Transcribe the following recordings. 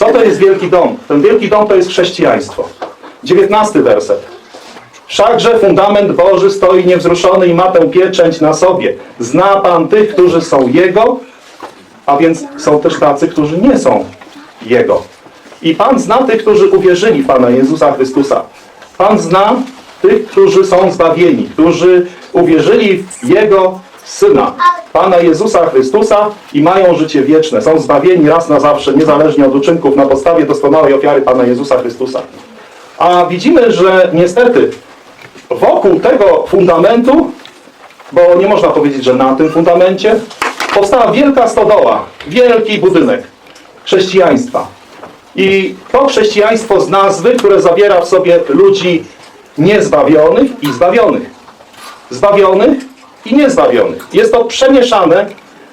Co to jest wielki dom? Ten wielki dom to jest chrześcijaństwo. Dziewiętnasty werset. Wszakże fundament Boży stoi niewzruszony i ma tę pieczęć na sobie. Zna Pan tych, którzy są Jego, a więc są też tacy, którzy nie są Jego. I Pan zna tych, którzy uwierzyli Pana Jezusa Chrystusa. Pan zna tych, którzy są zbawieni, którzy uwierzyli w Jego Syna, Pana Jezusa Chrystusa i mają życie wieczne. Są zbawieni raz na zawsze, niezależnie od uczynków, na podstawie doskonałej ofiary Pana Jezusa Chrystusa. A widzimy, że niestety wokół tego fundamentu, bo nie można powiedzieć, że na tym fundamencie, powstała wielka stodoła, wielki budynek chrześcijaństwa. I to chrześcijaństwo z nazwy, które zawiera w sobie ludzi niezbawionych i zbawionych. Zbawionych i niezbawionych. Jest to przemieszane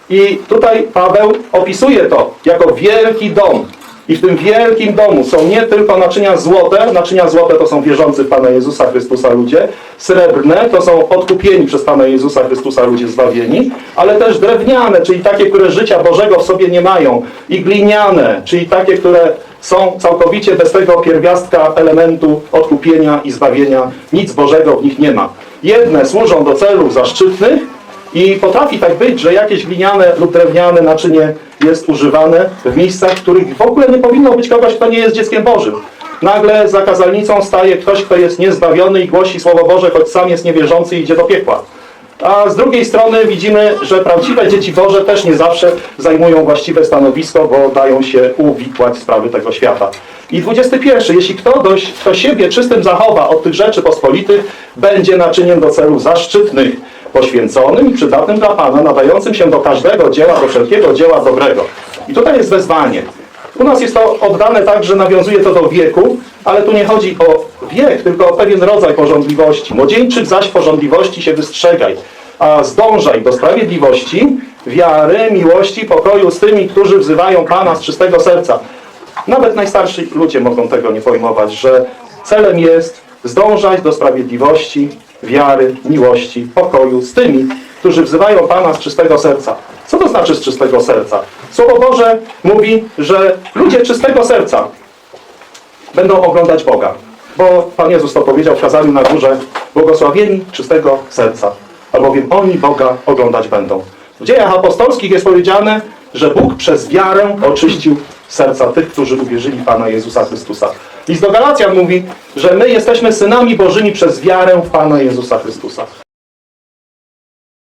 i tutaj Paweł opisuje to jako wielki dom. I w tym wielkim domu są nie tylko naczynia złote, naczynia złote to są wierzący w Pana Jezusa Chrystusa ludzie, srebrne to są odkupieni przez Pana Jezusa Chrystusa ludzie zbawieni, ale też drewniane, czyli takie, które życia Bożego w sobie nie mają, i gliniane, czyli takie, które są całkowicie bez tego pierwiastka elementu odkupienia i zbawienia. Nic Bożego w nich nie ma. Jedne służą do celów zaszczytnych, i potrafi tak być, że jakieś gliniane lub drewniane naczynie jest używane w miejscach, w których w ogóle nie powinno być kogoś, kto nie jest dzieckiem Bożym. Nagle za kazalnicą staje ktoś, kto jest niezbawiony i głosi Słowo Boże, choć sam jest niewierzący i idzie do piekła. A z drugiej strony widzimy, że prawdziwe dzieci Boże też nie zawsze zajmują właściwe stanowisko, bo dają się uwikłać sprawy tego świata. I 21. Jeśli kto, dość, kto siebie czystym zachowa od tych rzeczy pospolitych, będzie naczyniem do celów zaszczytnych, poświęconym i przydatnym dla Pana, nadającym się do każdego dzieła, do wszelkiego dzieła dobrego. I tutaj jest wezwanie. U nas jest to oddane tak, że nawiązuje to do wieku, ale tu nie chodzi o wiek, tylko o pewien rodzaj porządliwości. Młodzieńczych zaś porządliwości się wystrzegaj, a zdążaj do sprawiedliwości, wiary, miłości, pokoju z tymi, którzy wzywają Pana z czystego serca. Nawet najstarsi ludzie mogą tego nie pojmować, że celem jest zdążać do sprawiedliwości, wiary, miłości, pokoju z tymi, którzy wzywają Pana z czystego serca. Co to znaczy z czystego serca? Słowo Boże mówi, że ludzie czystego serca będą oglądać Boga. Bo Pan Jezus to powiedział w kazaniu na górze, błogosławieni czystego serca, albowiem oni Boga oglądać będą. W dziejach apostolskich jest powiedziane, że Bóg przez wiarę oczyścił serca tych, którzy uwierzyli Pana Jezusa Chrystusa. List do Galacjan mówi, że my jesteśmy synami Bożymi przez wiarę w Pana Jezusa Chrystusa.